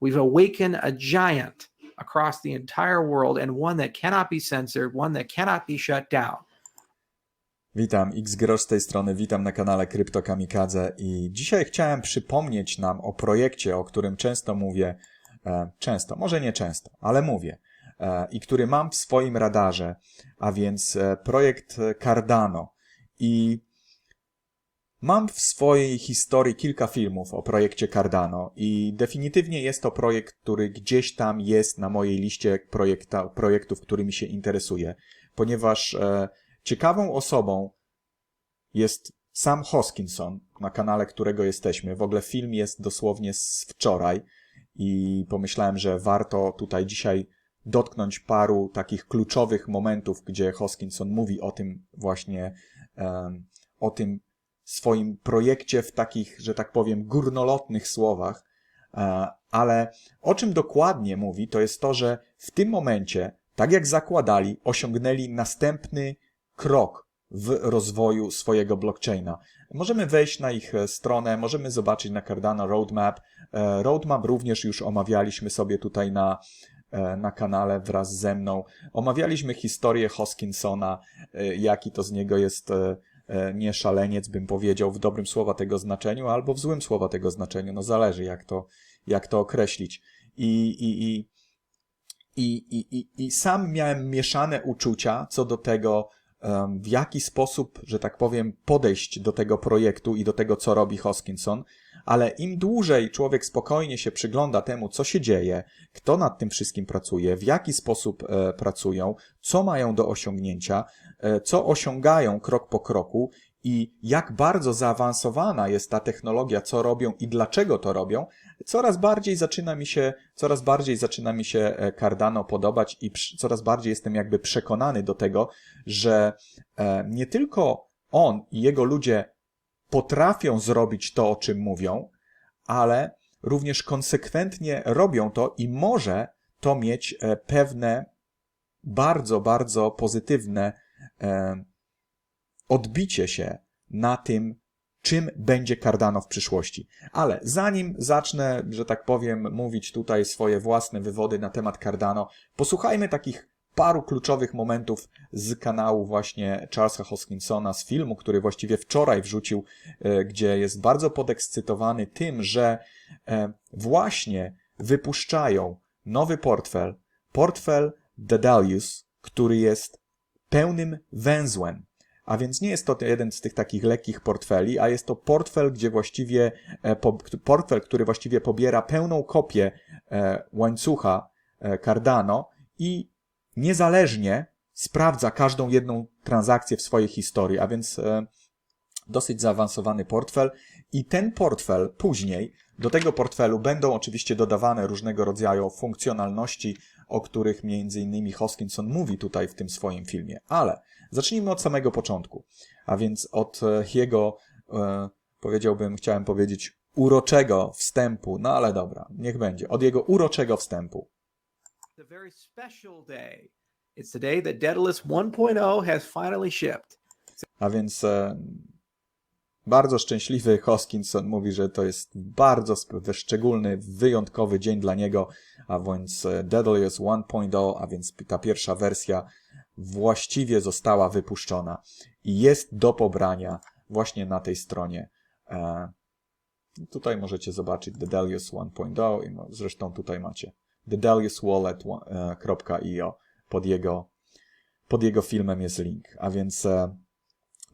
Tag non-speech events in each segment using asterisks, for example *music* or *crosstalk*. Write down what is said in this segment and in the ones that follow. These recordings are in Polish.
We've awakened a giant across the entire world and one that cannot be censored, one that cannot be shut down. Witam, Xgrosz z tej strony, witam na kanale Krypto Kamikadze i dzisiaj chciałem przypomnieć nam o projekcie, o którym często mówię, e, często, może nie często, ale mówię, e, i który mam w swoim radarze, a więc e, projekt Cardano. I mam w swojej historii kilka filmów o projekcie Cardano i definitywnie jest to projekt, który gdzieś tam jest na mojej liście projekta, projektów, którymi się interesuję, ponieważ e, ciekawą osobą jest Sam Hoskinson, na kanale którego jesteśmy. W ogóle film jest dosłownie z wczoraj i pomyślałem, że warto tutaj dzisiaj dotknąć paru takich kluczowych momentów, gdzie Hoskinson mówi o tym właśnie, um, o tym swoim projekcie w takich, że tak powiem, górnolotnych słowach, e, ale o czym dokładnie mówi, to jest to, że w tym momencie, tak jak zakładali, osiągnęli następny krok w rozwoju swojego blockchaina. Możemy wejść na ich stronę, możemy zobaczyć na Cardano Roadmap. E, roadmap również już omawialiśmy sobie tutaj na, e, na kanale wraz ze mną. Omawialiśmy historię Hoskinsona, jaki to z niego jest E, nie szaleniec, bym powiedział, w dobrym słowa tego znaczeniu, albo w złym słowa tego znaczeniu. No zależy, jak to, jak to określić. I, i, i, i, i, i, I sam miałem mieszane uczucia co do tego, w jaki sposób, że tak powiem, podejść do tego projektu i do tego, co robi Hoskinson, ale im dłużej człowiek spokojnie się przygląda temu, co się dzieje, kto nad tym wszystkim pracuje, w jaki sposób e, pracują, co mają do osiągnięcia, e, co osiągają krok po kroku i jak bardzo zaawansowana jest ta technologia, co robią i dlaczego to robią, coraz bardziej zaczyna mi się, coraz bardziej zaczyna mi się e, Cardano podobać i coraz bardziej jestem jakby przekonany do tego, że nie tylko on i jego ludzie potrafią zrobić to, o czym mówią, ale również konsekwentnie robią to i może to mieć e, pewne bardzo, bardzo pozytywne e, odbicie się na tym, czym będzie Cardano w przyszłości. Ale zanim zacznę, że tak powiem, mówić tutaj swoje własne wywody na temat Cardano, posłuchajmy takich paru kluczowych momentów z kanału właśnie Charlesa Hoskinsona, z filmu, który właściwie wczoraj wrzucił, e, gdzie jest bardzo podekscytowany tym, że e, właśnie wypuszczają nowy portfel, portfel Dedalius, który jest pełnym węzłem. A więc nie jest to jeden z tych takich lekkich portfeli, a jest to portfel, gdzie właściwie, e, portfel, który właściwie pobiera pełną kopię łańcucha Cardano i niezależnie sprawdza każdą jedną transakcję w swojej historii, a więc e, dosyć zaawansowany portfel i ten portfel później, do tego portfelu będą oczywiście dodawane różnego rodzaju funkcjonalności, o których między innymi Hoskinson mówi tutaj w tym swoim filmie. Ale zacznijmy od samego początku, a więc od e, jego, e, powiedziałbym, chciałem powiedzieć, uroczego wstępu, no ale dobra, niech będzie, od jego uroczego wstępu. A very special day. It's the day that Daedalus 1.0 has finally shipped. A więc e, bardzo szczęśliwy Hoskinson mówi, że to jest bardzo szczególny, wyjątkowy dzień dla niego, a więc e, Daedalus 1.0, a więc ta pierwsza wersja właściwie została wypuszczona i jest do pobrania właśnie na tej stronie. E, tutaj możecie zobaczyć Daedalus 1.0 i zresztą tutaj macie thedeliuswallet.io pod jego, pod jego filmem jest link. A więc e,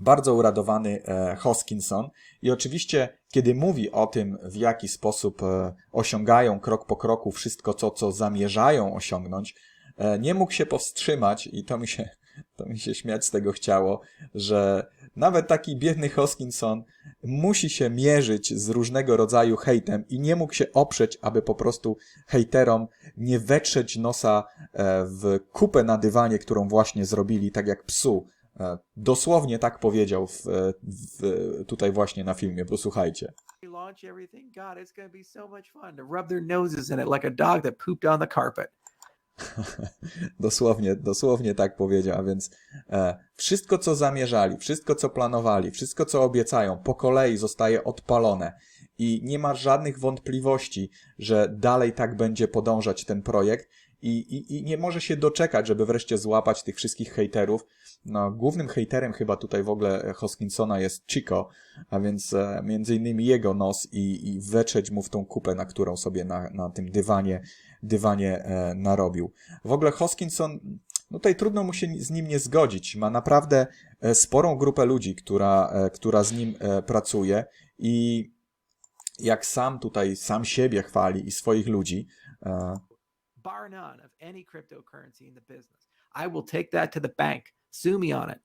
bardzo uradowany e, Hoskinson i oczywiście, kiedy mówi o tym, w jaki sposób e, osiągają krok po kroku wszystko, co, co zamierzają osiągnąć, e, nie mógł się powstrzymać i to mi się, to mi się śmiać z tego chciało, że nawet taki biedny Hoskinson musi się mierzyć z różnego rodzaju hejtem i nie mógł się oprzeć, aby po prostu hejterom nie wetrzeć nosa e, w kupę na dywanie, którą właśnie zrobili, tak jak psu. E, dosłownie tak powiedział w, e, w, tutaj właśnie na filmie, posłuchajcie. Launch everything. God, it's going to be so much fun to rub their noses in it like a dog that pooped on the carpet. *laughs* dosłownie, dosłownie tak powiedział, a więc e, wszystko, co zamierzali, wszystko, co planowali, wszystko, co obiecają, po kolei zostaje odpalone. i nie ma żadnych wątpliwości, że dalej tak będzie podążać ten projekt i, i, i nie może się doczekać, żeby wreszcie złapać tych wszystkich hejterów. No, głównym hejterem chyba tutaj w ogóle Hoskinsona jest Chico, a więc e, między innymi jego nos i, i wetrzeć mu w tą kupę, na którą sobie na, na tym dywanie, dywanie e, narobił. W ogóle Hoskinson, no tutaj trudno mu się z nim nie zgodzić. Ma naprawdę e, sporą grupę ludzi, która, e, która z nim pracuje i jak sam tutaj, sam siebie chwali i swoich ludzi, bar none of any cryptocurrency in the business. I will take that to the bank. Sue me on it.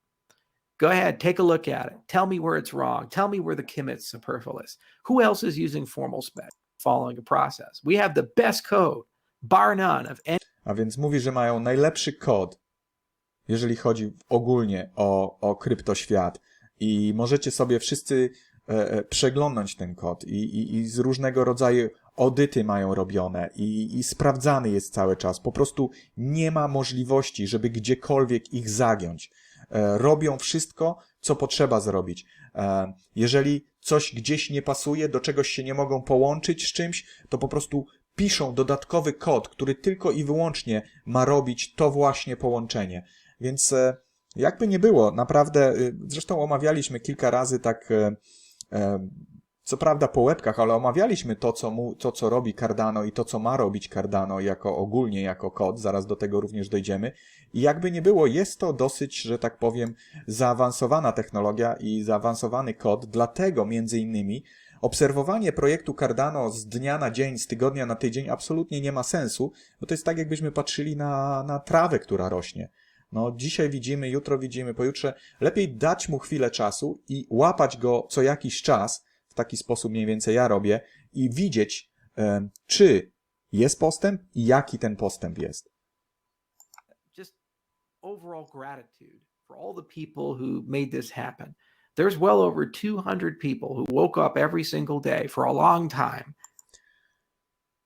Go ahead, take a look at it. Tell me where it's wrong. Tell me where the commit's superfluous. Who else is using formal spec following a process? We have the best code, bar none of any A więc mówi, że mają najlepszy kod, jeżeli chodzi ogólnie o, o kryptoświat. I możecie sobie wszyscy e, e, przeglądnąć ten kod i, i, i z różnego rodzaju audyty mają robione i, i sprawdzany jest cały czas. Po prostu nie ma możliwości, żeby gdziekolwiek ich zagiąć. E, robią wszystko, co potrzeba zrobić. E, jeżeli coś gdzieś nie pasuje, do czegoś się nie mogą połączyć z czymś, to po prostu piszą dodatkowy kod, który tylko i wyłącznie ma robić to właśnie połączenie. Więc e, jakby nie było, naprawdę, y, zresztą omawialiśmy kilka razy tak, e, e, co prawda po łebkach, ale omawialiśmy to co, mu, to, co robi Cardano i to, co ma robić Cardano jako ogólnie, jako kod, zaraz do tego również dojdziemy. I jakby nie było, jest to dosyć, że tak powiem, zaawansowana technologia i zaawansowany kod, dlatego między innymi obserwowanie projektu Cardano z dnia na dzień, z tygodnia na tydzień absolutnie nie ma sensu, bo to jest tak, jakbyśmy patrzyli na, na trawę, która rośnie. No, dzisiaj widzimy, jutro widzimy, pojutrze. Lepiej dać mu chwilę czasu i łapać go co jakiś czas, w taki sposób mniej więcej ja robię, i widzieć, czy jest postęp i jaki ten postęp jest. just overall gratitude for all the people who made this happen. There's well over 200 people who woke up every single day for a long time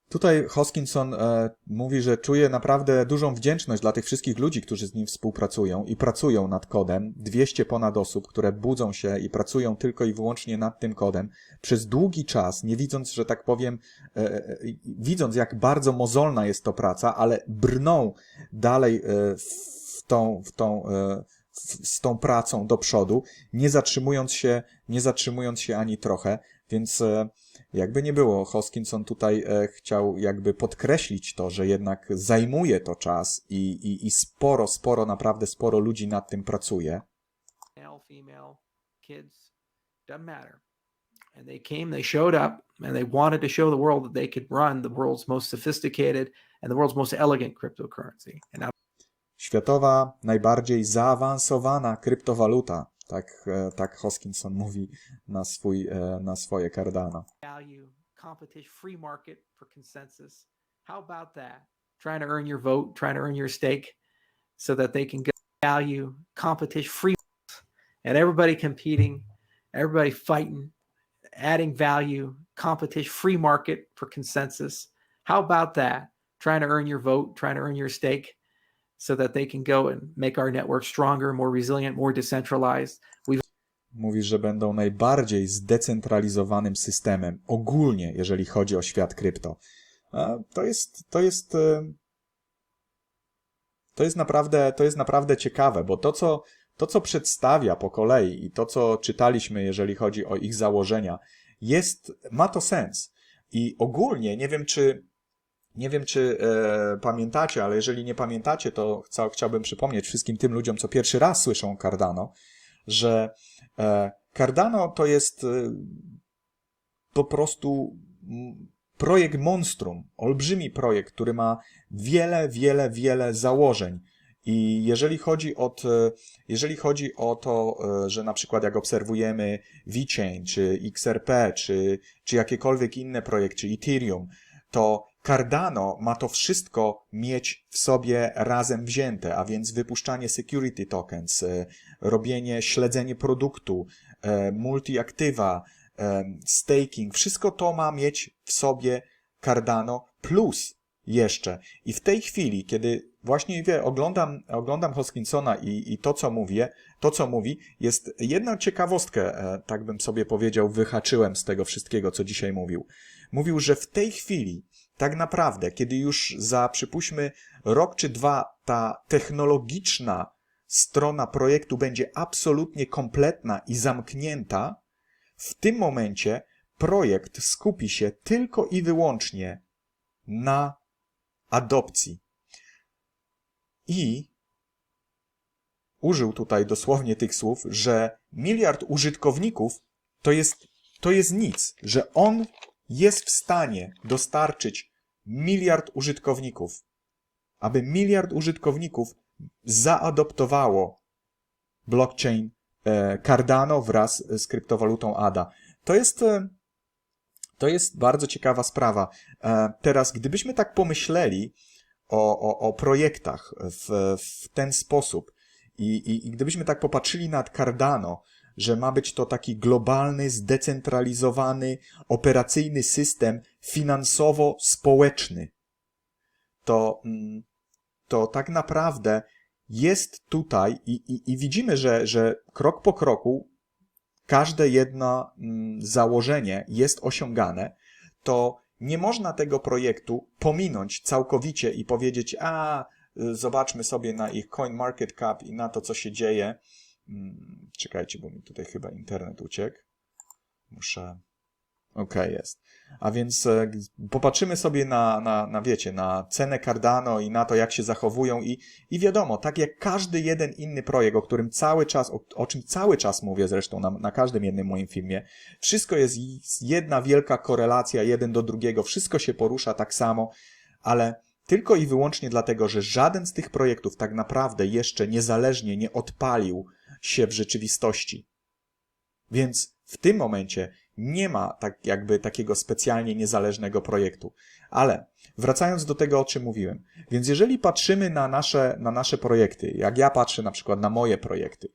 Tutaj Hoskinson e, mówi, że czuje naprawdę dużą wdzięczność dla tych wszystkich ludzi, którzy z nim współpracują i pracują nad kodem. 200 ponad osób, które budzą się i pracują tylko i wyłącznie nad tym kodem przez długi czas, nie widząc, że tak powiem, e, e, widząc jak bardzo mozolna jest to praca, ale brną dalej e, w tą, w tą, z tą pracą do przodu, nie zatrzymując się, nie zatrzymując się ani trochę, więc e, jakby nie było, Hoskinson tutaj e, chciał jakby podkreślić to, że jednak zajmuje to czas i, i, i sporo, sporo, naprawdę sporo ludzi nad tym pracuje. male, female, kids, doesn't matter. And they came, they showed up, and they wanted to show the world that they could run the world's most sophisticated and the world's most elegant cryptocurrency. And now Światowa, najbardziej zaawansowana kryptowaluta, tak, tak Hoskinson mówi na, swój, na swoje Cardano. value, competition, free market for consensus. How about that? Trying to earn your vote, trying to earn your stake so that they can get value, competition, free, and everybody competing, everybody fighting, adding value, competition, free market for consensus. How about that? Trying to earn your vote, trying to earn your stake so that they can go and make our network stronger, more resilient, more decentralized. We've Mówi, że będą najbardziej zdecentralizowanym systemem ogólnie, jeżeli chodzi o świat krypto. To jest, to jest, e, to jest naprawdę, to jest naprawdę ciekawe, bo to, co, to, co przedstawia po kolei i to, co czytaliśmy, jeżeli chodzi o ich założenia, jest, ma to sens. I ogólnie, nie wiem, czy, nie wiem, czy e, pamiętacie, ale jeżeli nie pamiętacie, to chciałbym przypomnieć wszystkim tym ludziom, co pierwszy raz słyszą Cardano, że e, Cardano to jest e, po prostu projekt monstrum, olbrzymi projekt, który ma wiele, wiele, wiele założeń. I jeżeli chodzi, od, jeżeli chodzi o to, e, że na przykład jak obserwujemy VeChain, czy XRP, czy, czy jakiekolwiek inne projekty, czy Ethereum, to Cardano ma to wszystko mieć w sobie razem wzięte, a więc wypuszczanie security tokens, e, robienie, śledzenie produktu, e, multi-aktywa, e, staking, wszystko to ma mieć w sobie Cardano plus jeszcze. I w tej chwili, kiedy właśnie wie, oglądam, oglądam Hoskinsona i, i to, co mówię, to, co mówi, jest jedną ciekawostkę, tak bym sobie powiedział, wyhaczyłem z tego wszystkiego, co dzisiaj mówił. Mówił, że w tej chwili, tak naprawdę, kiedy już za, przypuśćmy, rok czy dwa ta technologiczna strona projektu będzie absolutnie kompletna i zamknięta, w tym momencie projekt skupi się tylko i wyłącznie na adopcji. I użył tutaj dosłownie tych słów, że miliard użytkowników to jest, to jest nic, że on jest w stanie dostarczyć miliard użytkowników, aby miliard użytkowników zaadoptowało blockchain e, Cardano wraz z kryptowalutą ADA. To jest, e, to jest bardzo ciekawa sprawa. E, Teraz, gdybyśmy tak pomyśleli o, o, o projektach w, w ten sposób i, i, i gdybyśmy tak popatrzyli nad Cardano, że ma być to taki globalny, zdecentralizowany, operacyjny system finansowo-społeczny, to, mm, to tak naprawdę jest tutaj i, i, i widzimy, że, że krok po kroku każde jedno mm, założenie jest osiągane, to nie można tego projektu pominąć całkowicie i powiedzieć, a zobaczmy sobie na ich CoinMarketCap i na to, co się dzieje. Mm, Czekajcie, bo mi tutaj chyba internet uciekł. Muszę. Okej, jest. A więc e, popatrzymy sobie na, na, na, wiecie, na cenę Cardano i na to, jak się zachowują i, i wiadomo, tak jak każdy jeden inny projekt, o którym cały czas, o, o czym cały czas mówię zresztą na, na każdym jednym moim filmie, wszystko jest jedna wielka korelacja jeden do drugiego, wszystko się porusza tak samo, ale tylko i wyłącznie dlatego, że żaden z tych projektów tak naprawdę jeszcze niezależnie nie odpalił się w rzeczywistości. Więc w tym momencie nie ma tak jakby takiego specjalnie niezależnego projektu. Ale wracając do tego, o czym mówiłem. Więc jeżeli patrzymy na nasze, na nasze projekty, jak ja patrzę na przykład na moje projekty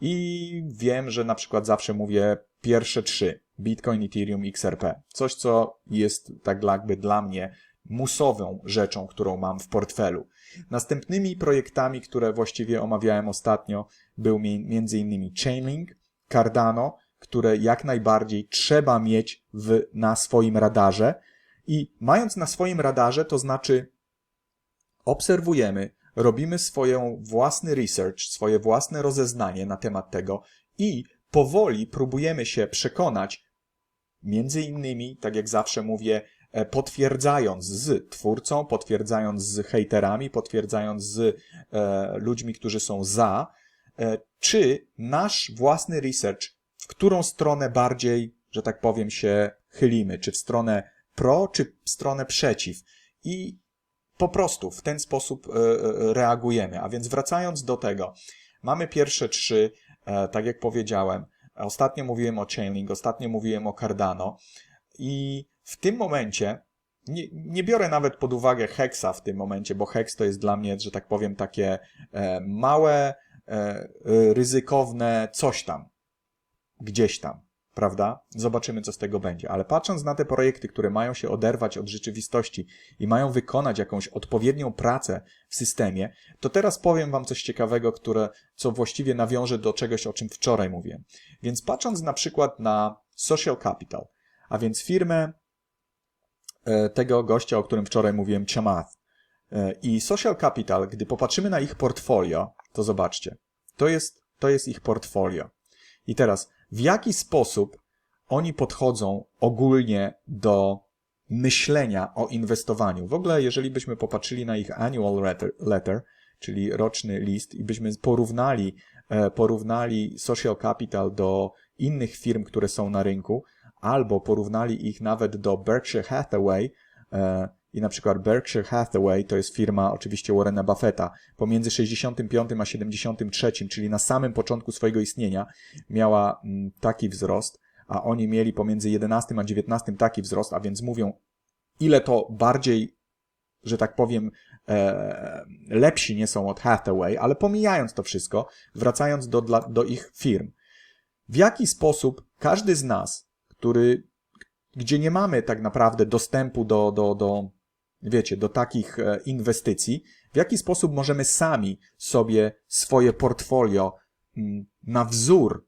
i wiem, że na przykład zawsze mówię pierwsze trzy, Bitcoin, Ethereum, XRP. Coś, co jest tak jakby dla mnie musową rzeczą, którą mam w portfelu. Następnymi projektami, które właściwie omawiałem ostatnio, był mi- między innymi Chainlink, Cardano, które jak najbardziej trzeba mieć w, na swoim radarze. I mając na swoim radarze, to znaczy obserwujemy, robimy swoją własny research, swoje własne rozeznanie na temat tego i powoli próbujemy się przekonać, między innymi, tak jak zawsze mówię, e, potwierdzając z twórcą, potwierdzając z hejterami, potwierdzając z e, ludźmi, którzy są za, e, czy nasz własny research, w którą stronę bardziej, że tak powiem, się chylimy, czy w stronę pro, czy w stronę przeciw. I po prostu w ten sposób e, e, reagujemy. A więc wracając do tego, mamy pierwsze trzy, e, tak jak powiedziałem. Ostatnio mówiłem o Chainlink, ostatnio mówiłem o Cardano i w tym momencie nie, nie biorę nawet pod uwagę Hexa w tym momencie, bo Hex to jest dla mnie, że tak powiem, takie małe, ryzykowne coś tam. Gdzieś tam, prawda? Zobaczymy, co z tego będzie. Ale patrząc na te projekty, które mają się oderwać od rzeczywistości i mają wykonać jakąś odpowiednią pracę w systemie, to teraz powiem Wam coś ciekawego, które, co właściwie nawiąże do czegoś, o czym wczoraj mówiłem. Więc patrząc na przykład na Social Capital, a więc firmę e, tego gościa, o którym wczoraj mówiłem, Chamath. E, I Social Capital, gdy popatrzymy na ich portfolio, to zobaczcie, to jest, to jest ich portfolio. I teraz, w jaki sposób oni podchodzą ogólnie do myślenia o inwestowaniu? W ogóle, jeżeli byśmy popatrzyli na ich annual letter, letter czyli roczny list i byśmy porównali, e, porównali Social Capital do innych firm, które są na rynku, albo porównali ich nawet do Berkshire Hathaway, e, i na przykład Berkshire Hathaway to jest firma oczywiście Warrena Buffetta. Pomiędzy 65 a 73, czyli na samym początku swojego istnienia, miała mm, taki wzrost, a oni mieli pomiędzy 11 a 19 taki wzrost, a więc mówią, ile to bardziej, że tak powiem, e, lepsi nie są od Hathaway, ale pomijając to wszystko, wracając do, dla, do ich firm. W jaki sposób każdy z nas, który, gdzie nie mamy tak naprawdę dostępu do, do, do wiecie, do takich e, inwestycji, w jaki sposób możemy sami sobie swoje portfolio mm, na wzór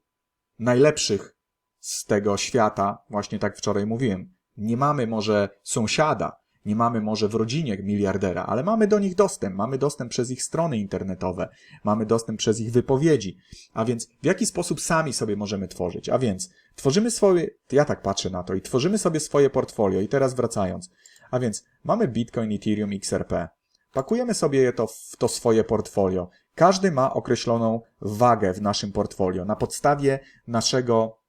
najlepszych z tego świata, właśnie tak wczoraj mówiłem. Nie mamy może sąsiada, nie mamy może w rodzinie miliardera, ale mamy do nich dostęp. Mamy dostęp przez ich strony internetowe, mamy dostęp przez ich wypowiedzi. A więc w jaki sposób sami sobie możemy tworzyć? A więc tworzymy swoje, ja tak patrzę na to, i tworzymy sobie swoje portfolio. I teraz wracając. A więc mamy Bitcoin, Ethereum, XRP. Pakujemy sobie je to w to swoje portfolio. Każdy ma określoną wagę w naszym portfolio na podstawie naszego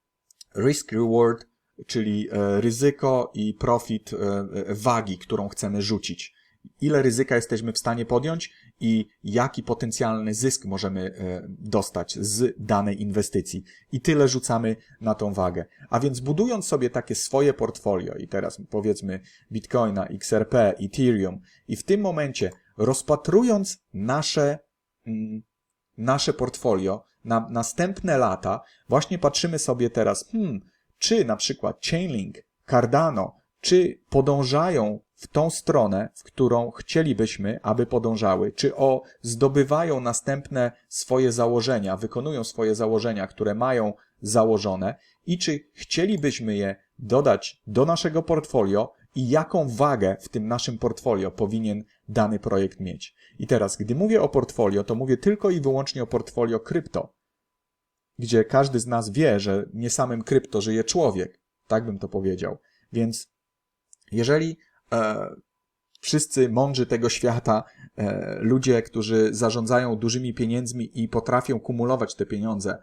risk reward, czyli e, ryzyko i profit e, e, wagi, którą chcemy rzucić. Ile ryzyka jesteśmy w stanie podjąć i jaki potencjalny zysk możemy e, dostać z danej inwestycji. I tyle rzucamy na tą wagę. A więc budując sobie takie swoje portfolio i teraz powiedzmy Bitcoina, XRP, Ethereum i w tym momencie rozpatrując nasze mm, nasze portfolio na następne lata, właśnie patrzymy sobie teraz, hmm, czy na przykład Chainlink, Cardano, czy podążają w tą stronę, w którą chcielibyśmy, aby podążały, czy o zdobywają następne swoje założenia, wykonują swoje założenia, które mają założone i czy chcielibyśmy je dodać do naszego portfolio i jaką wagę w tym naszym portfolio powinien dany projekt mieć. I teraz, gdy mówię o portfolio, to mówię tylko i wyłącznie o portfolio krypto, gdzie każdy z nas wie, że nie samym krypto żyje człowiek. Tak bym to powiedział. Więc jeżeli wszyscy mądrzy tego świata, e, ludzie, którzy zarządzają dużymi pieniędzmi i potrafią kumulować te pieniądze,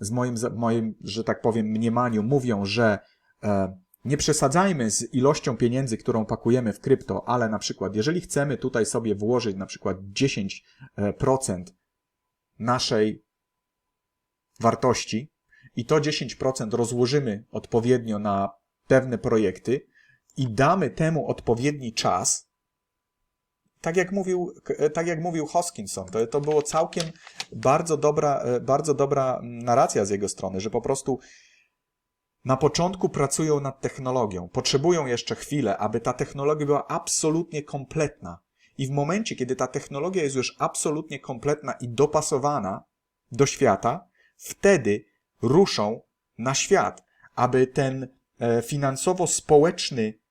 z moim, moim, że tak powiem, mniemaniu mówią, że e, nie przesadzajmy z ilością pieniędzy, którą pakujemy w krypto, ale na przykład, jeżeli chcemy tutaj sobie włożyć na przykład 10% naszej wartości i to 10% rozłożymy odpowiednio na pewne projekty i damy temu odpowiedni czas, tak jak mówił, tak jak mówił Hoskinson, to, to było całkiem bardzo dobra, e, bardzo dobra narracja z jego strony, że po prostu na początku pracują nad technologią, potrzebują jeszcze chwilę, aby ta technologia była absolutnie kompletna. I w momencie, kiedy ta technologia jest już absolutnie kompletna i dopasowana do świata, wtedy ruszą na świat, aby ten e, finansowo-społeczny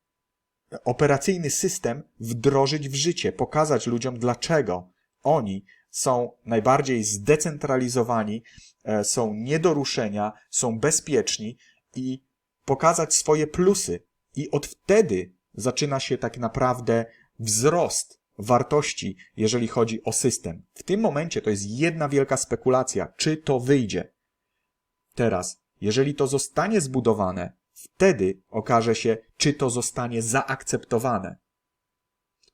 operacyjny system wdrożyć w życie, pokazać ludziom, dlaczego oni są najbardziej zdecentralizowani, e, są nie do ruszenia, są bezpieczni i pokazać swoje plusy. I od wtedy zaczyna się tak naprawdę wzrost wartości, jeżeli chodzi o system. W tym momencie to jest jedna wielka spekulacja, czy to wyjdzie. Teraz, jeżeli to zostanie zbudowane, wtedy okaże się, czy to zostanie zaakceptowane.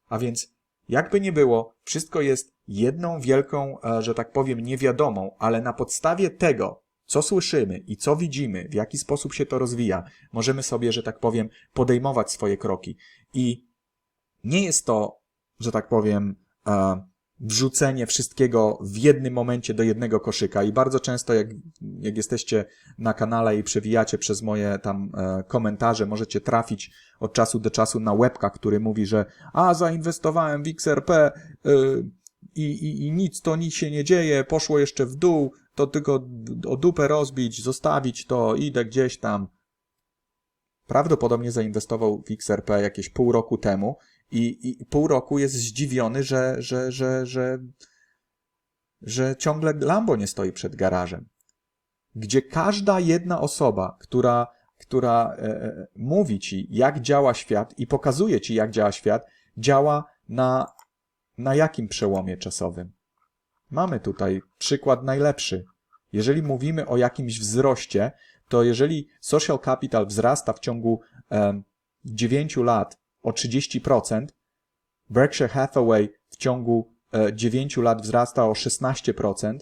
A więc, jakby nie było, wszystko jest jedną wielką, e, że tak powiem, niewiadomą, ale na podstawie tego, co słyszymy i co widzimy, w jaki sposób się to rozwija, możemy sobie, że tak powiem, podejmować swoje kroki. I nie jest to, że tak powiem, e, wrzucenie wszystkiego w jednym momencie do jednego koszyka. I bardzo często, jak, jak jesteście na kanale i przewijacie przez moje tam e, komentarze, możecie trafić od czasu do czasu na łebka, który mówi, że a, zainwestowałem w XRP y, i, i, i nic, to nic się nie dzieje, poszło jeszcze w dół, to tylko o dupę rozbić, zostawić to, idę gdzieś tam. Prawdopodobnie zainwestował w XRP jakieś pół roku temu i, i pół roku jest zdziwiony, że, że, że, że, że ciągle Lambo nie stoi przed garażem. Gdzie każda jedna osoba, która, która e, e, mówi ci, jak działa świat i pokazuje ci, jak działa świat, działa na, na jakim przełomie czasowym? Mamy tutaj przykład najlepszy. Jeżeli mówimy o jakimś wzroście, to jeżeli social capital wzrasta w ciągu em, 9 lat o 30%, Berkshire Hathaway w ciągu e, 9 lat wzrasta o 16%.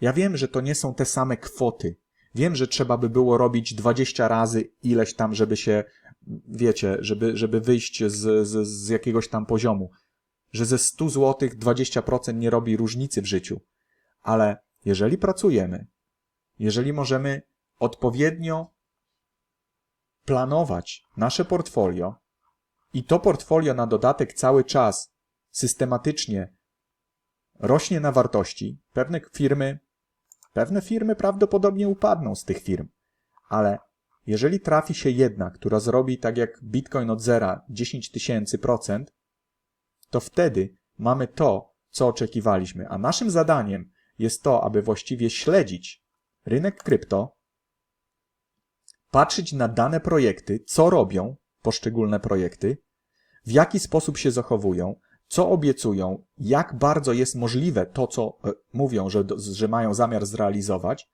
Ja wiem, że to nie są te same kwoty. Wiem, że trzeba by było robić 20 razy ileś tam, żeby się, wiecie, żeby, żeby wyjść z, z, z jakiegoś tam poziomu. Że ze 100 zł 20% nie robi różnicy w życiu. Ale jeżeli pracujemy, jeżeli możemy odpowiednio planować nasze portfolio i to portfolio na dodatek cały czas systematycznie rośnie na wartości, pewne firmy, pewne firmy prawdopodobnie upadną z tych firm, ale jeżeli trafi się jedna, która zrobi tak jak Bitcoin od zera 10 tysięcy procent, to wtedy mamy to, co oczekiwaliśmy. A naszym zadaniem jest to, aby właściwie śledzić rynek krypto, patrzeć na dane projekty, co robią poszczególne projekty, w jaki sposób się zachowują, co obiecują, jak bardzo jest możliwe to, co e, mówią, że, że mają zamiar zrealizować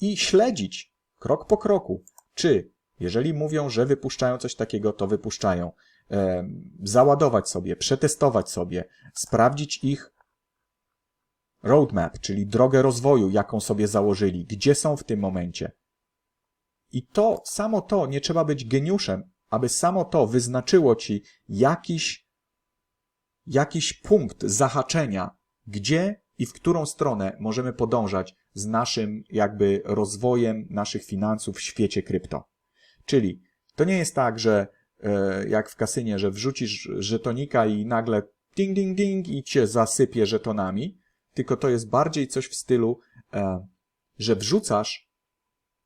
i śledzić krok po kroku, czy jeżeli mówią, że wypuszczają coś takiego, to wypuszczają. E, załadować sobie, przetestować sobie, sprawdzić ich roadmap, czyli drogę rozwoju, jaką sobie założyli, gdzie są w tym momencie. I to, samo to, nie trzeba być geniuszem, aby samo to wyznaczyło ci jakiś, jakiś punkt zahaczenia, gdzie i w którą stronę możemy podążać z naszym jakby rozwojem naszych finansów w świecie krypto. Czyli to nie jest tak, że e, jak w kasynie, że wrzucisz żetonika i nagle ding, ding, ding i cię zasypie żetonami, tylko to jest bardziej coś w stylu, e, że wrzucasz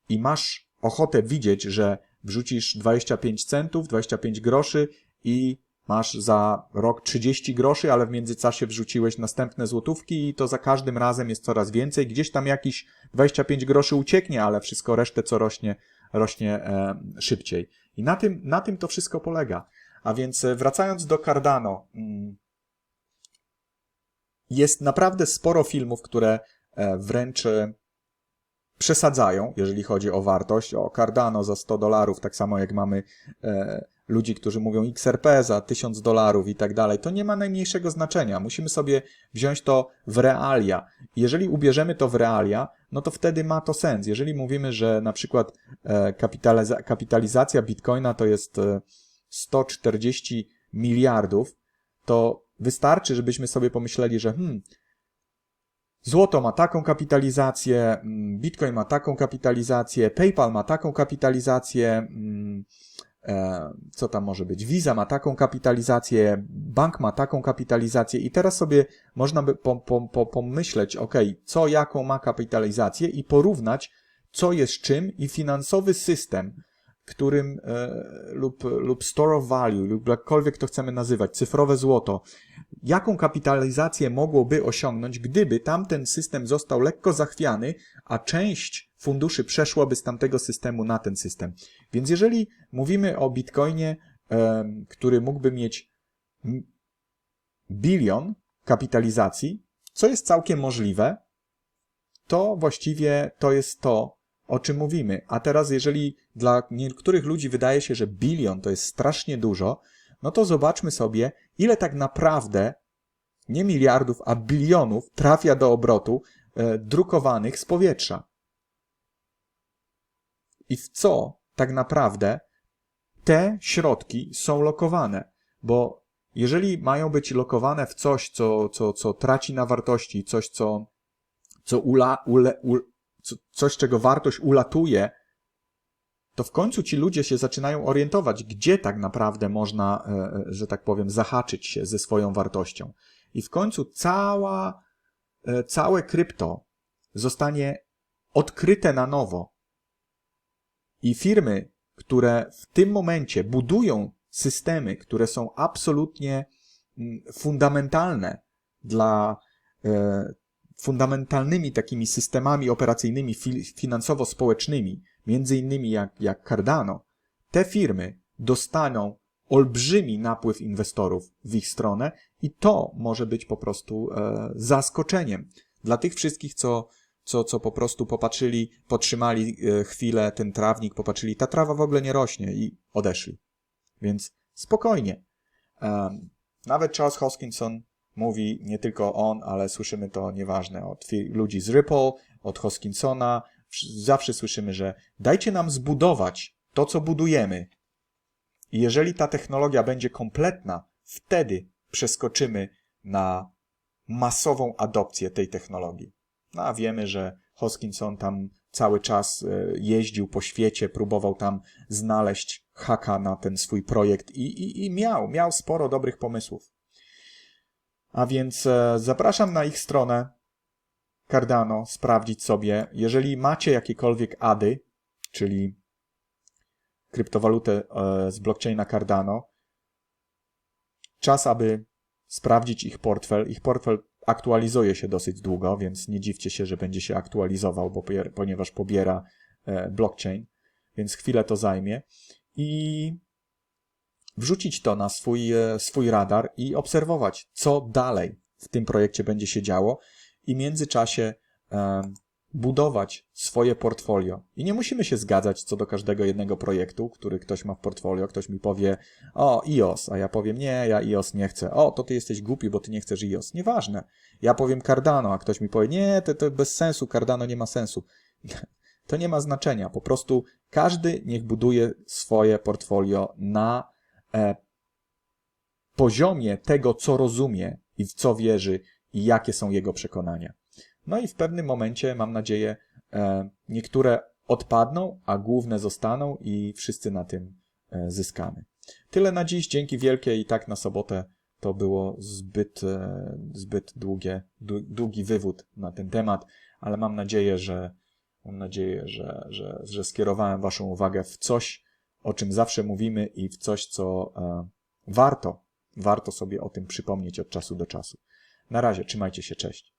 i masz ochotę widzieć, że wrzucisz 25 centów, 25 groszy i masz za rok 30 groszy, ale w międzyczasie wrzuciłeś następne złotówki i to za każdym razem jest coraz więcej. Gdzieś tam jakiś 25 groszy ucieknie, ale wszystko resztę co rośnie, rośnie e, szybciej. I na tym, na tym to wszystko polega. A więc e, wracając do Cardano, mm, jest naprawdę sporo filmów, które e, wręcz e, przesadzają, jeżeli chodzi o wartość. O Cardano za 100 dolarów, tak samo jak mamy e, ludzi, którzy mówią XRP za 1000 dolarów i tak dalej. To nie ma najmniejszego znaczenia. Musimy sobie wziąć to w realia. Jeżeli ubierzemy to w realia, no to wtedy ma to sens. Jeżeli mówimy, że na przykład e, kapitaliza kapitalizacja bitcoina to jest e, 140 miliardów, to wystarczy, żebyśmy sobie pomyśleli, że hmm, Złoto ma taką kapitalizację, mm, Bitcoin ma taką kapitalizację, PayPal ma taką kapitalizację, mm, e, co tam może być? Visa ma taką kapitalizację, bank ma taką kapitalizację i teraz sobie można by po, po, po, pomyśleć, ok, co jaką ma kapitalizację i porównać, co jest czym i finansowy system, którym e, lub, lub store of value, lub jakkolwiek to chcemy nazywać, cyfrowe złoto, jaką kapitalizację mogłoby osiągnąć, gdyby tamten system został lekko zachwiany, a część funduszy przeszłaby z tamtego systemu na ten system. Więc jeżeli mówimy o bitcoinie, e, który mógłby mieć bilion kapitalizacji, co jest całkiem możliwe, to właściwie to jest to, o czym mówimy. A teraz, jeżeli dla niektórych ludzi wydaje się, że bilion to jest strasznie dużo, no to zobaczmy sobie, ile tak naprawdę nie miliardów, a bilionów trafia do obrotu e, drukowanych z powietrza. I w co tak naprawdę te środki są lokowane? Bo jeżeli mają być lokowane w coś, co, co, co traci na wartości, coś, co, co ula, ule, co, coś, czego wartość ulatuje, to w końcu ci ludzie się zaczynają orientować, gdzie tak naprawdę można, e, że tak powiem, zahaczyć się ze swoją wartością. I w końcu cała, e, całe krypto zostanie odkryte na nowo. I firmy, które w tym momencie budują systemy, które są absolutnie mm, fundamentalne dla e, fundamentalnymi takimi systemami operacyjnymi finansowo-społecznymi, między innymi jak, jak Cardano, te firmy dostaną olbrzymi napływ inwestorów w ich stronę i to może być po prostu e, zaskoczeniem dla tych wszystkich, co, co, co po prostu popatrzyli, potrzymali e, chwilę ten trawnik, popatrzyli, ta trawa w ogóle nie rośnie i odeszli. Więc spokojnie. E, nawet Charles Hoskinson mówi, nie tylko on, ale słyszymy to nieważne od ludzi z Ripple, od Hoskinsona, zawsze słyszymy, że dajcie nam zbudować to, co budujemy. I jeżeli ta technologia będzie kompletna, wtedy przeskoczymy na masową adopcję tej technologii. No a wiemy, że Hoskinson tam cały czas e, jeździł po świecie, próbował tam znaleźć haka na ten swój projekt i, i, i miał, miał sporo dobrych pomysłów. A więc e, zapraszam na ich stronę Cardano, sprawdzić sobie. Jeżeli macie jakiekolwiek ADY, czyli kryptowalutę e, z blockchaina Cardano, czas, aby sprawdzić ich portfel. Ich portfel aktualizuje się dosyć długo, więc nie dziwcie się, że będzie się aktualizował, bo, ponieważ pobiera e, blockchain, więc chwilę to zajmie. I wrzucić to na swój, e, swój radar i obserwować, co dalej w tym projekcie będzie się działo i w międzyczasie e, budować swoje portfolio. I nie musimy się zgadzać co do każdego jednego projektu, który ktoś ma w portfolio. Ktoś mi powie, o, iOS, a ja powiem, nie, ja iOS nie chcę. O, to ty jesteś głupi, bo ty nie chcesz iOS. Nieważne. Ja powiem Cardano, a ktoś mi powie, nie, to, to bez sensu, Cardano nie ma sensu. *laughs* To nie ma znaczenia. Po prostu każdy niech buduje swoje portfolio na e, poziomie tego, co rozumie i w co wierzy i jakie są jego przekonania. No i w pewnym momencie, mam nadzieję, e, niektóre odpadną, a główne zostaną i wszyscy na tym e, zyskamy. Tyle na dziś. Dzięki wielkie i tak na sobotę to było zbyt, e, zbyt długie, dłu- długi wywód na ten temat, ale mam nadzieję, że mam nadzieję, że, że, że skierowałem Waszą uwagę w coś, o czym zawsze mówimy i w coś, co e, warto, warto sobie o tym przypomnieć od czasu do czasu. Na razie, trzymajcie się, cześć.